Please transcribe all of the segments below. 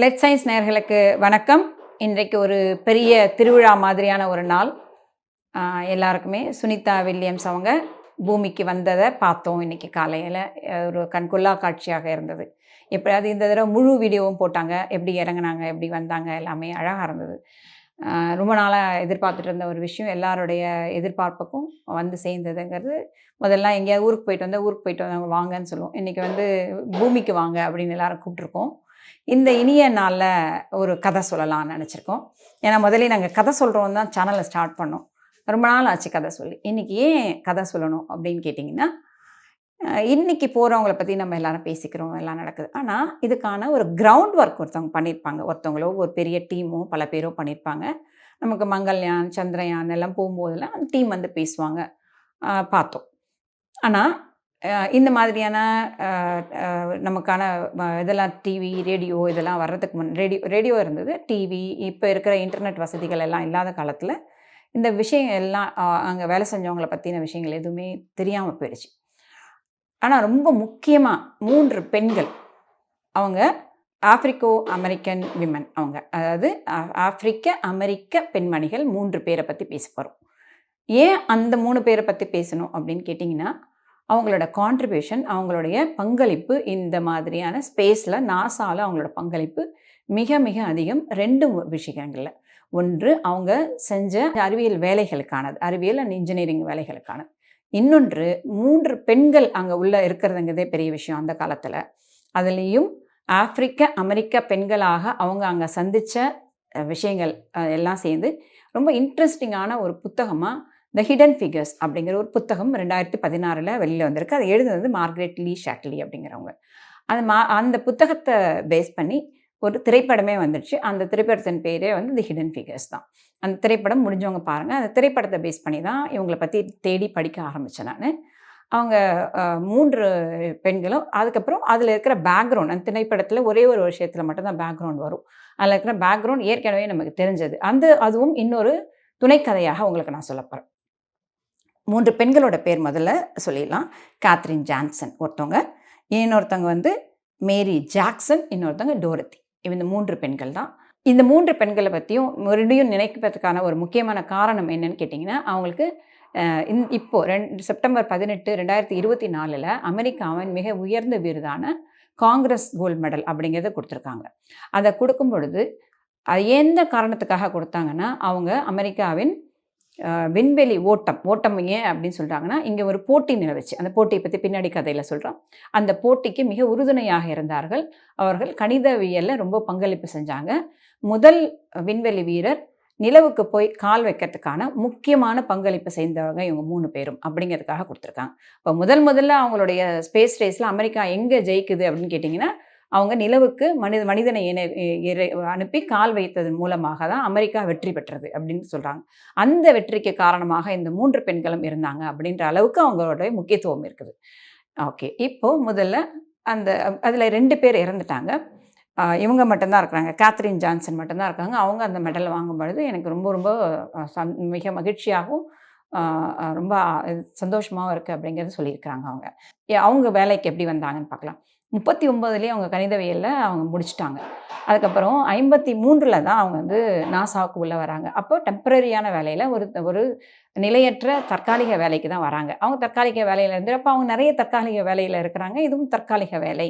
Let science நேர்களுக்கு வணக்கம். இன்றைக்கு ஒரு பெரிய திருவிழா மாதிரியான ஒரு நாள். எல்லாருக்குமே சுனிதா வில்லியம்ஸ் அவங்க பூமிக்கு வந்ததை பார்த்தோம் இன்னைக்கு காலையில். ஒரு கண்கொள்ளா காட்சியாக இருந்தது. எப்படியாவது இந்த தடவை முழு வீடியோவும் போட்டாங்க. எப்படி இறங்குனாங்க எப்படி வந்தாங்க எல்லாமே அழகாக இருந்தது. ரொம்ப நாளாக எதிர்பார்த்துட்டு இருந்த ஒரு விஷயம். எல்லாருடைய எதிர்பார்ப்புக்கும் வந்து சேர்ந்ததுங்கிறது. முதல்ல எங்கேயாவது ஊருக்கு போயிட்டு வந்தால் ஊருக்கு போயிட்டு வந்தவங்க வாங்கன்னு சொல்லுவோம். இன்றைக்கி வந்து பூமிக்கு வாங்க அப்படின்னு எல்லாரும் கூப்பிட்ருக்கோம் இந்த இனிய நாளில் ஒரு கதை சொல்லலாம்னு நினச்சிருக்கோம். ஏன்னா முதல்ல நாங்கள் கதை சொல்கிறோம் தான் சேனலை ஸ்டார்ட் பண்ணோம். ரொம்ப நாள் ஆச்சு கதை சொல்லி. இன்றைக்கி ஏன் கதை சொல்லணும் அப்படின்னு கேட்டிங்கன்னா இன்றைக்கி போகிறவங்கள பற்றி நம்ம எல்லாரும் பேசிக்கிறோம் எல்லாம் நடக்குது. ஆனால் இதுக்கான ஒரு கிரவுண்ட் ஒர்க் ஒருத்தவங்க பண்ணியிருப்பாங்க ஒருத்தவங்களோ ஒரு பெரிய டீமோ பல பேரோ பண்ணியிருப்பாங்க நமக்கு மங்கள்யான் சந்திரயான் எல்லாம் போகும்போதெல்லாம் அந்த டீம் வந்து பேசுவாங்க. பார்த்தோம். ஆனால் இந்த மாதிரியான நமக்கான இதெல்லாம் டிவி ரேடியோ இதெல்லாம் வர்றதுக்கு முன் ரேடியோ ரேடியோ இருந்தது. டிவி இப்போ இருக்கிற இன்டர்நெட் வசதிகள் எல்லாம் இல்லாத காலத்தில் இந்த விஷயம் எல்லாம் அங்கே வேலை செஞ்சவங்கள பற்றின விஷயங்கள் எதுவுமே தெரியாமல் போயிடுச்சு. ஆனால் ரொம்ப முக்கியமாக மூன்று பெண்கள். அவங்க ஆப்பிரிக்கோ அமெரிக்கன் விமன் அவங்க. அதாவது ஆ- ஆப்பிரிக்க அமெரிக்க பெண்மணிகள் மூன்று பேரை பற்றி பேச போகிறோம் ஏன் அந்த மூணு பேரை பற்றி பேசணும் அப்படின்னு கேட்டிங்கன்னா அவங்களோட கான்ட்ரிபியூஷன் அவங்களுடைய பங்களிப்பு இந்த மாதிரியான ஸ்பேஸில் நாசாவில் அவங்களோட பங்களிப்பு மிக மிக அதிகம். ரெண்டு விஷயங்களில். ஒன்று அவங்க செஞ்ச அறிவியல் வேலைகளுக்கானது அறிவியல் அண்ட் இன்ஜினியரிங் வேலைகளுக்கானது. இன்னொன்று மூன்று பெண்கள் அங்கே உள்ளே இருக்கிறதுங்கிறதே பெரிய விஷயம் அந்த காலத்தில். அதுலேயும் ஆப்பிரிக்க அமெரிக்க பெண்களாக அவங்க அங்கே சந்தித்த விஷயங்கள் எல்லாம் சேர்ந்து ரொம்ப இன்ட்ரெஸ்டிங்கான ஒரு புத்தகமாக த ஹிடன் ஃபிகர்ஸ் அப்படிங்கிற ஒரு புத்தகம் ரெண்டாயிரத்தி பதினாறில் வெளியில் வந்திருக்கு. அதை எழுதுனது மார்க்ரெட் லீ ஷாட்லி அப்படிங்கிறவங்க. அந்த மா அந்த புத்தகத்தை பேஸ் பண்ணி ஒரு திரைப்படமே வந்துடுச்சு. அந்த திரைப்படத்தின் பேரே வந்து தி ஹிடன் ஃபிகர்ஸ் தான். அந்த திரைப்படம் முடிஞ்சவங்க பாருங்கள் அந்த திரைப்படத்தை பேஸ் பண்ணி தான் இவங்களை பற்றி தேடி படிக்க ஆரம்பித்தேன் நான். அவங்க மூன்று பெண்களும் அதுக்கப்புறம் அதில் இருக்கிற பேக்ரவுண்ட் அந்த திரைப்படத்தில் ஒரே ஒரு விஷயத்தில் மட்டும்தான் பேக்ரவுண்ட் வரும். அதில் இருக்கிற பேக்ரவுண்ட் ஏற்கனவே நமக்கு தெரிஞ்சது. அந்த அதுவும் இன்னொரு துணைக்கதையாக உங்களுக்கு நான் சொல்ல போகிறேன் மூன்று பெண்களோட பேர் முதல்ல சொல்லிடலாம். கேத்ரின் ஜான்சன் ஒருத்தவங்க. இன்னொருத்தவங்க வந்து மேரி ஜாக்சன் இன்னொருத்தவங்க டோரத்தி இந்த மூன்று பெண்கள் தான். இந்த மூன்று பெண்களை பற்றியும் மறுபடியும் நினைக்கிறதுக்கான ஒரு முக்கியமான காரணம் என்னன்னு கேட்டிங்கன்னா அவங்களுக்கு இந் இப்போது ரெண்டு செப்டம்பர் பதினெட்டு ரெண்டாயிரத்தி இருபத்தி நாலில் அமெரிக்காவின் மிக உயர்ந்த விருதான காங்கிரஸ் கோல்டு மெடல் அப்படிங்கிறத கொடுத்துருக்காங்க. அதை கொடுக்கும் பொழுது எந்த காரணத்துக்காக கொடுத்தாங்கன்னா அவங்க அமெரிக்காவின் விண்வெளி ஓட்டம். ஓட்டம் ஏன் அப்படின்னு சொல்கிறாங்கன்னா இங்கே ஒரு போட்டி நிலவுச்சு. அந்த போட்டியை பற்றி பின்னாடி கதையில் சொல்கிறோம் அந்த போட்டிக்கு மிக உறுதுணையாக இருந்தார்கள். அவர்கள் கணிதவியலில் ரொம்ப பங்களிப்பு செஞ்சாங்க. முதல் விண்வெளி வீரர் நிலவுக்கு போய் கால் வைக்கிறதுக்கான முக்கியமான பங்களிப்பு செய்தவங்க இவங்க மூணு பேரும் அப்படிங்கிறதுக்காக கொடுத்துருக்காங்க. இப்போ முதல் முதல்ல அவங்களுடைய ஸ்பேஸ் ரேஸில் அமெரிக்கா எங்கே ஜெயிக்குது அப்படின்னு கேட்டிங்கன்னா அவங்க நிலவுக்கு மனித மனிதனை இணை இறை- அனுப்பி கால் வைத்ததன் மூலமாக தான் அமெரிக்கா வெற்றி பெற்றது அப்படின்னு சொல்கிறாங்க அந்த வெற்றிக்கு காரணமாக இந்த மூன்று பெண்களும் இருந்தாங்க அப்படின்ற அளவுக்கு அவங்களுடைய முக்கியத்துவம் இருக்குது. ஓகே இப்போது முதல்ல அந்த அதில் ரெண்டு பேர் இறந்துட்டாங்க. இவங்க மட்டும்தான் இருக்கிறாங்க. கேத்ரின் ஜான்சன் மட்டும்தான் இருக்காங்க. அவங்க அந்த மெடல் வாங்கும் பொழுது எனக்கு ரொம்ப ரொம்ப சந் மிக மகிழ்ச்சியாகவும் ரொம்ப சந்தோஷமாகவும் இருக்குது அப்படிங்கிறத சொல்லியிருக்கிறாங்க அவங்க. ஏ, அவங்க வேலைக்கு எப்படி வந்தாங்கன்னு பார்க்கலாம். முப்பத்தி ஒம்போதுலேயே அவங்க கணிதவியலில் அவங்க முடிச்சிட்டாங்க. அதுக்கப்புறம் ஐம்பத்தி மூன்றில் தான் அவங்க வந்து நாசாவுக்கு உள்ளே வராங்க. அப்போ டெம்பரரியான வேலையில் ஒரு ஒரு நிலையற்ற தற்காலிக வேலைக்கு தான் வராங்க. அவங்க தற்காலிக வேலையில் இருந்து அப்போ அவங்க நிறைய தற்காலிக வேலையில் இருக்கிறாங்க. இதுவும் தற்காலிக வேலை.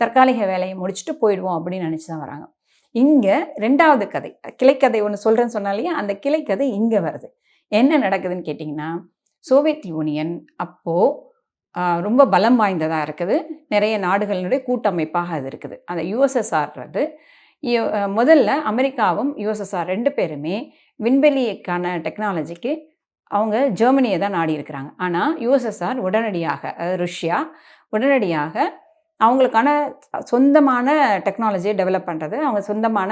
தற்காலிக வேலையை முடிச்சுட்டு போயிடுவோம் அப்படின்னு நினச்சி தான் வராங்க. இங்கே ரெண்டாவது கதை கிளைக்கதை ஒன்று சொல்கிறேன்னு சொன்னாலேயே அந்த கிளைக்கதை இங்கே வருது. என்ன நடக்குதுன்னு கேட்டிங்கன்னா சோவியத் யூனியன் அப்போது ரொம்ப பலம் வாய்ந்ததாக இருக்குது. நிறைய நாடுகளினுடைய கூட்டமைப்பாக அது இருக்குது. அந்த யுஎஸ்எஸ்ஆர்ன்றது முதல்ல அமெரிக்காவும் யுஎஸ்எஸ்ஆர் ரெண்டு பேருமே விண்வெளிக்கான டெக்னாலஜிக்கு அவங்க ஜெர்மனியை தான் நாடி இருக்கிறாங்க ஆனால் யுஎஸ்எஸ்ஆர் உடனடியாக அதாவது ருஷ்யா உடனடியாக அவங்களுக்கான சொந்தமான டெக்னாலஜியை டெவலப் பண்ணுறது அவங்க சொந்தமான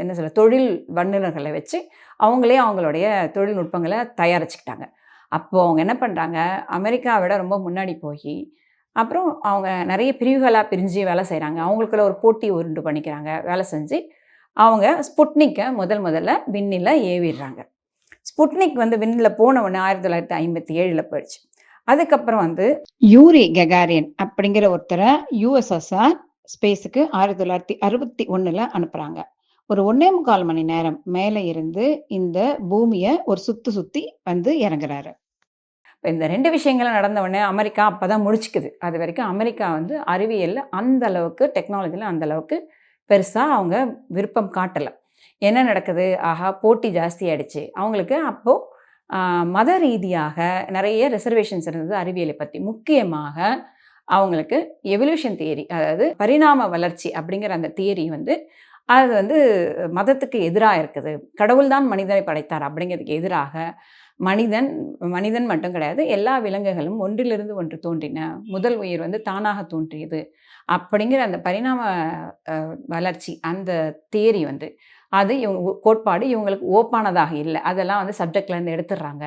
என்ன சொல்ல தொழில் வல்லுநர்களை வச்சு அவங்களே அவங்களுடைய தொழில்நுட்பங்களை தயாரிச்சுக்கிட்டாங்க. அப்போது அவங்க என்ன பண்ணுறாங்க அமெரிக்காவை விட ரொம்ப முன்னாடி போய் அப்புறம் அவங்க நிறைய பிரிவுகளாக பிரிஞ்சு வேலை செய்கிறாங்க அவங்களுக்குள்ள ஒரு போட்டி உருண்டு பண்ணிக்கிறாங்க. வேலை செஞ்சு அவங்க ஸ்புட்னிக்கை முதல் முதல்ல விண்ணில் ஏவிடுறாங்க. ஸ்புட்னிக் வந்து விண்ணில் போன ஆயிரத்தி தொள்ளாயிரத்தி ஐம்பத்தி ஏழில் போயிடுச்சு. அதுக்கப்புறம் வந்து யூரி கெகாரியன் அப்படிங்கிற ஒருத்தரை யூஎஸ்எஸ்ஆர் ஸ்பேஸுக்கு ஆயிரத்தி தொள்ளாயிரத்தி அறுபத்தி ஒன்றில் அனுப்புகிறாங்க ஒரு ஒன்னே முக்கால் மணி நேரம் மேலே இருந்து இந்த பூமியை ஒரு சுத்து சுத்தி வந்து இறங்குறாரு. இப்போ இந்த ரெண்டு விஷயங்களும் நடந்த உடனே அமெரிக்கா அப்போ தான் முடிச்சுக்குது. அது வரைக்கும் அமெரிக்கா வந்து அறிவியலில் அந்த அளவுக்கு டெக்னாலஜியில் அந்த அளவுக்கு பெருசாக அவங்க விருப்பம் காட்டலை. என்ன நடக்குது? ஆஹா போட்டி ஜாஸ்தி ஆயிடுச்சு. அவங்களுக்கு அப்போது மத ரீதியாக நிறைய ரிசர்வேஷன்ஸ் இருந்தது அறிவியலை பற்றி முக்கியமாக அவங்களுக்கு எவல்யூஷன் தியரி அதாவது பரிணாம வளர்ச்சி அப்படிங்கிற அந்த தியரி வந்து அது வந்து மதத்துக்கு எதிராக இருக்குது. கடவுள் தான் மனிதனை படைத்தார் அப்படிங்கிறதுக்கு எதிராக மனிதன் மனிதன் மட்டும் கிடையாது எல்லா விலங்குகளும் ஒன்றிலிருந்து ஒன்று தோன்றின. முதல் உயிர் வந்து தானாக தோன்றியது. அப்படிங்கிற அந்த பரிணாம வளர்ச்சி அந்த தேரி வந்து அது இவங்க கோட்பாடு இவங்களுக்கு ஓப்பானதாக இல்லை. அதெல்லாம் வந்து சப்ஜெக்ட்லேருந்து எடுத்துடுறாங்க.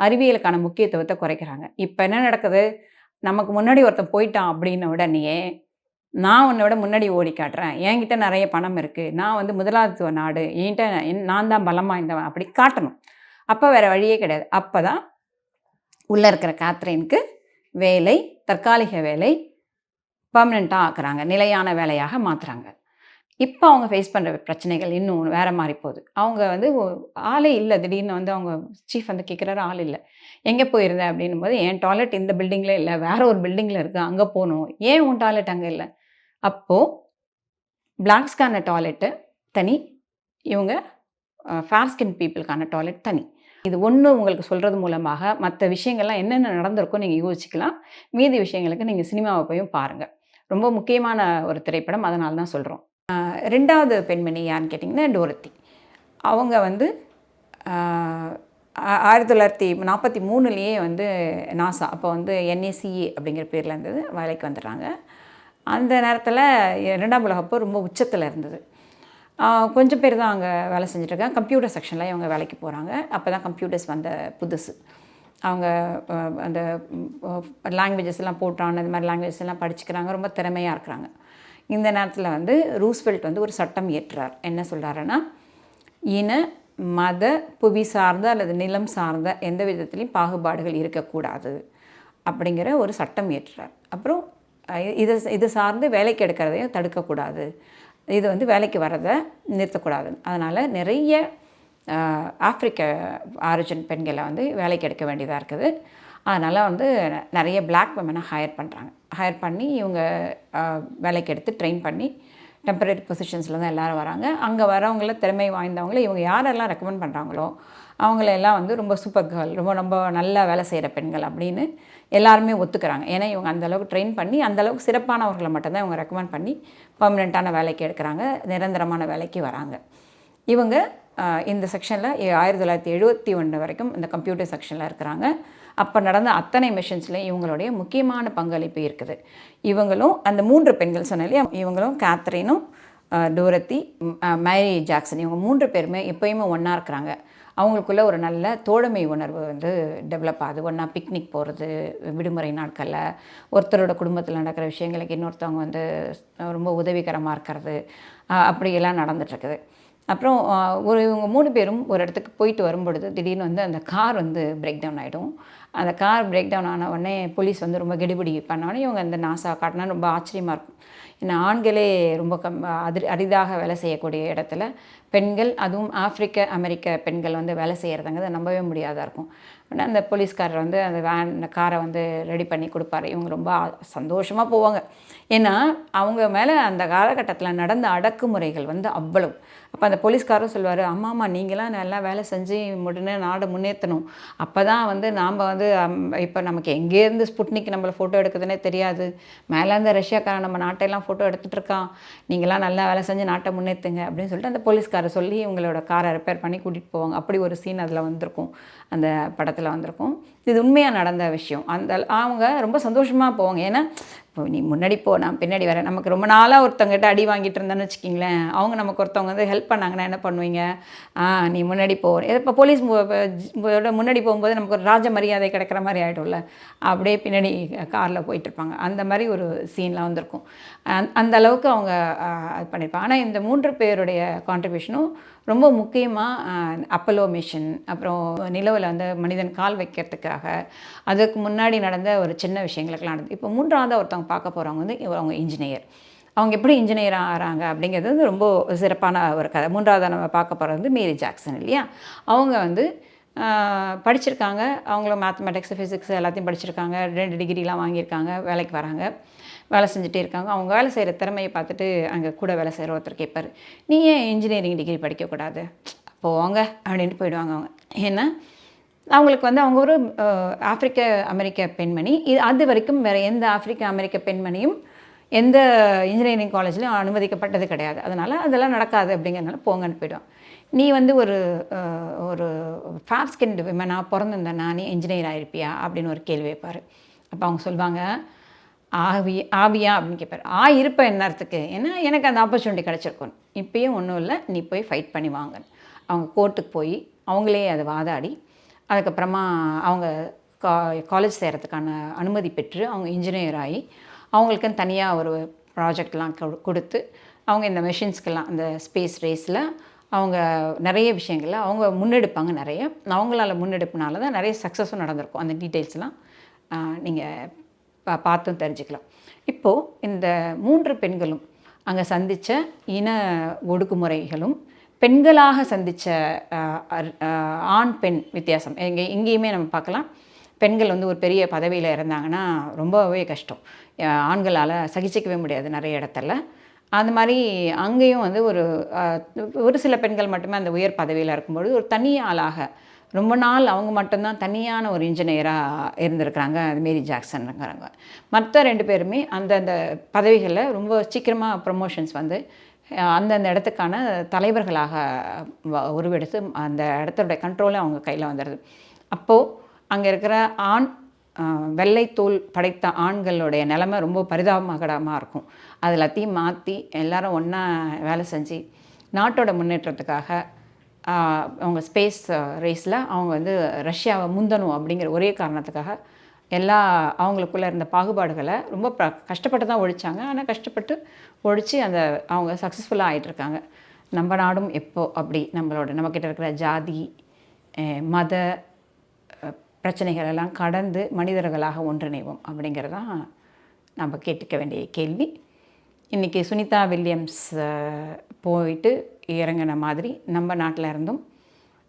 அறிவியலுக்கான முக்கியத்துவத்தை குறைக்கிறாங்க. இப்போ என்ன நடக்குது? நமக்கு முன்னாடி ஒருத்தன் போயிட்டான் அப்படின்ன உடனே நான் உன்னை விட முன்னாடி ஓடி காட்டுறேன். என்கிட்ட நிறைய பணம் இருக்குது நான் வந்து முதலாளித்துவ நாடு. என்கிட்ட நான் தான் பலமாக இருந்தவன் அப்படி காட்டணும். அப்போ வேறு வழியே கிடையாது. அப்போ தான் உள்ளே இருக்கிற கேத்ரினுக்கு வேலை தற்காலிக வேலை பர்மனெண்ட்டாக ஆக்குறாங்க. நிலையான வேலையாக மாற்றுறாங்க இப்போ அவங்க ஃபேஸ் பண்ணுற பிரச்சனைகள் இன்னும் வேறு மாதிரி போகுது. அவங்க வந்து ஆளே இல்லை. திடீர்னு வந்து அவங்க சீஃப் வந்து கேட்குறாரு ஆள் இல்லை. எங்கே போயிருந்தேன் அப்படின்னும் போது என் டாய்லெட் இந்த பில்டிங்கில் இல்லை. வேறு ஒரு பில்டிங்கில் இருக்குது அங்கே போகணும். ஏன் உன் டாய்லெட் அங்கே இல்லை? அப்போது பிளாக்ஸ்க்கான டாய்லெட்டு தனி இவங்க ஃபேர் ஸ்கின் பீப்புளுக்கான டாய்லெட் தனி. இது ஒன்று உங்களுக்கு சொல்கிறது மூலமாக மற்ற விஷயங்கள்லாம் என்னென்ன நடந்திருக்கோ நீங்கள் யோசிக்கலாம் மீதி விஷயங்களுக்கு நீங்கள் சினிமாவை போயும் பாருங்கள் ரொம்ப முக்கியமான ஒரு திரைப்படம் அதனால தான் சொல்கிறோம் ரெண்டாவது பெண்மணி யாருன்னு கேட்டிங்கன்னா டோரத்தி. அவங்க வந்து ஆயிரத்தி தொள்ளாயிரத்தி நாற்பத்தி மூணுலேயே வந்து நாசா அப்போ வந்து என்ஏசிஏ அப்படிங்கிற பேரில் இருந்தது வேலைக்கு வந்துடுறாங்க. அந்த நேரத்தில் இரண்டாம் உலகப்போ ரொம்ப உச்சத்தில் இருந்தது. கொஞ்சம் பேர் தான் அங்கே வேலை செஞ்சுட்ருக்காங்க. கம்ப்யூட்டர் செக்ஷனில் இவங்க வேலைக்கு போகிறாங்க அப்போ தான் கம்ப்யூட்டர்ஸ் வந்த புதுசு. அவங்க அந்த லாங்குவேஜஸ் எல்லாம் போட்டான். இந்த மாதிரி லாங்குவேஜஸ் எல்லாம் படிச்சுக்கிறாங்க. ரொம்ப திறமையாக இருக்கிறாங்க. இந்த நேரத்தில் வந்து ரூஸ்வெல்ட் வந்து ஒரு சட்டம் ஏற்றார் என்ன சொல்கிறாருன்னா இன மத புவி சார்ந்த அல்லது நிலம் சார்ந்த எந்த விதத்துலேயும் பாகுபாடுகள் இருக்கக்கூடாது அப்படிங்கிற ஒரு சட்டம் ஏற்றுறார் அப்புறம் இதை இது சார்ந்து வேலைக்கு எடுக்கிறதையும் தடுக்கக்கூடாது. இது வந்து வேலைக்கு வரதை நிறுத்தக்கூடாது. அதனால் நிறைய ஆப்பிரிக்க ஆரிஜின் பெண்களை வந்து வேலைக்கு எடுக்க வேண்டியதாக இருக்குது. அதனால் வந்து நிறைய பிளாக் விமனை ஹையர் பண்ணுறாங்க ஹையர் பண்ணி இவங்க வேலைக்கு எடுத்து ட்ரெயின் பண்ணி டெம்பரரி பொசிஷன்ஸில் தான் எல்லோரும் வராங்க. அங்கே வரவங்கள திறமை வாய்ந்தவங்கள இவங்க யாரெல்லாம் ரெக்கமெண்ட் பண்ணுறாங்களோ அவங்களெல்லாம் வந்து ரொம்ப சூப்பர் கேர்ள் ரொம்ப ரொம்ப நல்லா வேலை செய்கிற பெண்கள் அப்படின்னு எல்லாருமே ஒத்துக்கிறாங்க. ஏன்னா இவங்க அந்தளவுக்கு ட்ரெயின் பண்ணி அந்தளவுக்கு சிறப்பானவர்களை மட்டும்தான் இவங்க ரெக்கமெண்ட் பண்ணி பர்மனெண்ட்டான வேலைக்கு எடுக்கிறாங்க நிரந்தரமான வேலைக்கு வராங்க. இவங்க இந்த செக்ஷனில் ஆயிரத்தி தொள்ளாயிரத்தி எழுபத்தி ஒன்று வரைக்கும் இந்த கம்ப்யூட்டர் செக்ஷனில் இருக்கிறாங்க. அப்போ நடந்த அத்தனை மிஷின்ஸ்லையும் இவங்களுடைய முக்கியமான பங்களிப்பு இருக்குது. இவங்களும் அந்த மூன்று பெண்கள் சொன்னாலே இவங்களும் கேத்ரினும் டோரத்தி மேரி ஜாக்சன் இவங்க மூன்று பேருமே எப்போயுமே ஒன்றா இருக்கிறாங்க. அவங்களுக்குள்ள ஒரு நல்ல தோழமை உணர்வு வந்து டெவலப் ஆகுது. ஒன்றா பிக்னிக் போகிறது விடுமுறை நாட்களில் ஒருத்தரோட குடும்பத்தில் நடக்கிற விஷயங்களுக்கு இன்னொருத்தவங்க வந்து ரொம்ப உதவிகரமாக இருக்கிறது அப்படியெல்லாம் நடந்துகிட்ருக்குது அப்புறம் ஒரு இவங்க மூணு பேரும் ஒரு இடத்துக்கு போயிட்டு வரும்பொழுது திடீர்னு வந்து அந்த கார் வந்து பிரேக் டவுன் ஆகிடும் அந்த கார் பிரேக் டவுன் ஆன உடனே போலீஸ் வந்து ரொம்ப கெடுபிடி பண்ணோடனே இவங்க அந்த நாசா காட்டினா ரொம்ப ஆச்சரியமாக இருக்கும். ஏன்னா ஆண்களே ரொம்ப கம் அதி அரிதாக வேலை செய்யக்கூடிய இடத்துல பெண்கள் அதுவும் ஆப்பிரிக்க அமெரிக்க பெண்கள் வந்து வேலை செய்கிறதுங்கிறது நம்பவே முடியாதா இருக்கும். ஆனால் அந்த போலீஸ்காரர் வந்து அந்த வேன் அந்த காரை வந்து ரெடி பண்ணி கொடுப்பாரு. இவங்க ரொம்ப சந்தோஷமாக போவாங்க. ஏன்னா அவங்க மேலே அந்த காலகட்டத்தில் நடந்த அடக்குமுறைகள் வந்து அவ்வளவு. அப்போ அந்த போலீஸ்காரும் சொல்லுவார் அம்மா அம்மா நீங்களாம் நல்லா வேலை செஞ்சு முடினு நாடை முன்னேற்றணும் அப்போ தான் வந்து நாம் வந்து இப்போ நமக்கு எங்கேருந்து ஸ்புட்னிக் நம்மளை ஃபோட்டோ எடுக்குதுன்னே தெரியாது. மேலேருந்து ரஷ்யாக்காரன் நம்ம நாட்டையெல்லாம் ஃபோட்டோ எடுத்துகிட்டு இருக்கான். நீங்களாம் நல்லா வேலை செஞ்சு நாட்டை முன்னேற்றுங்க அப்படின்னு சொல்லிட்டு அந்த போலீஸ்காரை சொல்லி இவங்களோட காரை ரிப்பேர் பண்ணி கூட்டிகிட்டு போவாங்க. அப்படி ஒரு சீன் அதில் வந்திருக்கும். அந்த படத்தில் வந்திருக்கும். இது உண்மையாக நடந்த விஷயம். அந்த அவங்க ரொம்ப சந்தோஷமாக போவாங்க. ஏன்னா இப்போ நீ முன்னாடி போ நான் பின்னாடி வரேன். நமக்கு ரொம்ப நாளாக ஒருத்தவங்கிட்ட அடி வாங்கிட்டு இருந்தேன்னு வச்சுக்கிங்களேன். அவங்க நமக்கு ஒருத்தவங்க வந்து ஹெல்ப் பண்ணாங்கன்னா என்ன பண்ணுவீங்க? ஆ நீ முன்னாடி போ. இப்போ போலீஸ் முன்னாடி போகும்போது நமக்கு ஒரு ராஜ மரியாதை கிடைக்கிற மாதிரி ஆகிடும்ல அப்படியே பின்னாடி காரில் போயிட்டுருப்பாங்க அந்த மாதிரி ஒரு சீன்லாம் வந்திருக்கும். அந்த அளவுக்கு அவங்க இது பண்ணியிருப்பாங்க. ஆனால் இந்த மூன்று பேருடைய கான்ட்ரிபியூஷனும் ரொம்ப முக்கியமாக அப்பலோ மிஷன் அப்புறம் நிலவில் வந்து மனிதன் கால் வைக்கிறதுக்காக அதுக்கு முன்னாடி நடந்த ஒரு சின்ன விஷயங்களுக்கெல்லாம் நடந்தது. இப்போ மூன்றாவது ஒருத்தவங்க பார்க்க போகிறவங்க வந்து அவங்க இன்ஜினியர். அவங்க எப்படி இன்ஜினியர் ஆகிறாங்க அப்படிங்கிறது வந்து ரொம்ப சிறப்பான ஒரு கதை. மூன்றாவது நம்ம பார்க்க போகிறது வந்து மேரி ஜாக்சன் இல்லையா? அவங்க வந்து படிச்சிருக்காங்க. அவங்களும் மேத்தமெட்டிக்ஸ் ஃபிசிக்ஸ் எல்லாத்தையும் படிச்சிருக்காங்க. ரெண்டு டிகிரிலாம் வாங்கியிருக்காங்க. வேலைக்கு வராங்க. வேலை செஞ்சுட்டே இருக்காங்க. அவங்க வேலை செய்கிற திறமையை பார்த்துட்டு அங்கே கூட வேலை செய்கிற ஒருத்தர் கேட்பார் நீ ஏன் இன்ஜினியரிங் டிகிரி படிக்கக்கூடாது போவாங்க அப்படின்ட்டு போயிடுவாங்க அவங்க. ஏன்னா அவங்களுக்கு வந்து அவங்க ஒரு ஆப்பிரிக்க அமெரிக்க பெண்மணி. இது அது வரைக்கும் வேறு எந்த ஆப்பிரிக்க அமெரிக்க பெண்மணியும் எந்த இன்ஜினியரிங் காலேஜ்லையும் அனுமதிக்கப்பட்டது கிடையாது. அதனால் அதெல்லாம் நடக்காது அப்படிங்கிறதுனால போங்கன்னு போயிடுவான் நீ வந்து ஒரு ஒரு ஃபேர் ஸ்கின்டு விமனாக பிறந்திருந்தனா நீ இன்ஜினியர் ஆயிருப்பியா? அப்படின்னு ஒரு கேள்வி வைப்பார். அப்போ அவங்க சொல்லுவாங்க ஆவி ஆவியா அப்படின்னு கேட்பார் ஆ இருப்ப என்னத்துக்கு ஏன்னா எனக்கு அந்த ஆப்பர்ச்சுனிட்டி கிடச்சிருக்கும். இப்பயும் ஒன்றும் இல்லை. நீ போய் ஃபைட் பண்ணி வாங்க அவங்க கோர்ட்டுக்கு போய் அவங்களே அதை வாதாடி அதுக்கப்புறமா அவங்க கா காலேஜ் சேரத்துக்கான அனுமதி பெற்று அவங்க இன்ஜினியர் ஆகி அவங்களுக்குன்னு தனியாக ஒரு ப்ராஜெக்ட்லாம் கொடுத்து அவங்க இந்த மெஷின்ஸ்க்கெல்லாம் அந்த ஸ்பேஸ் ரேஸில் அவங்க நிறைய விஷயங்கள்ல அவங்க முன்னெடுப்பாங்க நிறைய. அவங்களால முன்னெடுப்புனால தான் நிறைய சக்ஸஸும் நடந்திருக்கும். அந்த டீட்டெயில்ஸ்லாம் நீங்கள் பா பார்த்தும் தெரிஞ்சுக்கலாம். இப்போது இந்த மூன்று பெண்களும் அங்கே சந்தித்த இன ஒடுக்குமுறைகளும் பெண்களாக சந்தித்த ஆண் பெண் வித்தியாசம். எங்கே இங்கேயுமே நம்ம பார்க்கலாம். பெண்கள் வந்து ஒரு பெரிய பதவியில் இருந்தாங்கன்னா ரொம்பவே கஷ்டம். ஆண்களால் சகிச்சிக்கவே முடியாது நிறைய இடத்துல. அந்த மாதிரி அங்கேயும் வந்து ஒரு ஒரு சில பெண்கள் மட்டுமே அந்த உயர் பதவியில் இருக்கும்பொழுது ஒரு தனி ஆளாக ரொம்ப நாள் அவங்க மட்டும்தான் தனியான ஒரு இன்ஜினியராக இருந்திருக்கிறாங்க அது மேரி ஜாக்சன்ங்கிறாங்க மற்ற ரெண்டு பேருமே அந்தந்த பதவிகளில் ரொம்ப சீக்கிரமாக ப்ரமோஷன்ஸ் வந்து அந்தந்த இடத்துக்கான தலைவர்களாக வ- உருவெடுத்து அந்த இடத்தோட கண்ட்ரோலே அவங்க கையில் வந்துடுது அப்போது அங்கே இருக்கிற ஆண் வெள்ளைத்தூள் வெள்ளைத்தோல் படைத்த ஆண்களுடைய நிலைமை ரொம்ப பரிதாபமாகடமாக இருக்கும். அது எல்லாத்தையும் மாற்றி எல்லாரும் ஒன்றா வேலை செஞ்சு நாட்டோட முன்னேற்றத்துக்காக அவங்க ஸ்பேஸ் ரேஸில் அவங்க வந்து ரஷ்யாவை முந்தணும் அப்படிங்கிற ஒரே காரணத்துக்காக எல்லா அவங்களுக்குள்ள இருந்த பாகுபாடுகளை ரொம்ப ப கஷ்டப்பட்டு தான் ஒழிச்சாங்க. ஆனால் கஷ்டப்பட்டு ஒழித்து அந்த அவங்க சக்ஸஸ்ஃபுல்லாக ஆகிட்டுருக்காங்க நம்ம நாடும் எப்போ அப்படி நம்மளோட நம்மக்கிட்ட இருக்கிற ஜாதி மத பிரச்சனைகள் எல்லாம் கடந்து மனிதர்களாக ஒன்றிணைவோம் அப்படிங்கிறது தான் நம்ம கேட்டுக்க வேண்டிய கேள்வி. இன்றைக்கி சுனிதா வில்லியம்ஸ் போயிட்டு இறங்கின மாதிரி நம்ம நாட்டில் இருந்தும்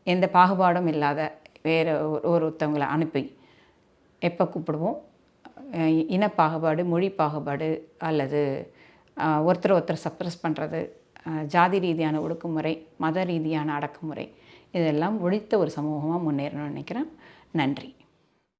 எந்த பாகுபாடும் இல்லாத வேறு ஒரு ஒருத்தவங்களை அனுப்பி எப்போ கூப்பிடுவோம்? இன பாகுபாடு மொழி பாகுபாடு அல்லது ஒருத்தர் ஒருத்தர் சப்ரஸ் பண்ணுறது ஜாதி ரீதியான ஒடுக்குமுறை மத ரீதியான அடக்குமுறை இதெல்லாம் ஒழித்த ஒரு சமூகமாக முன்னேறணும்னு நினைக்கிறேன். நன்றி.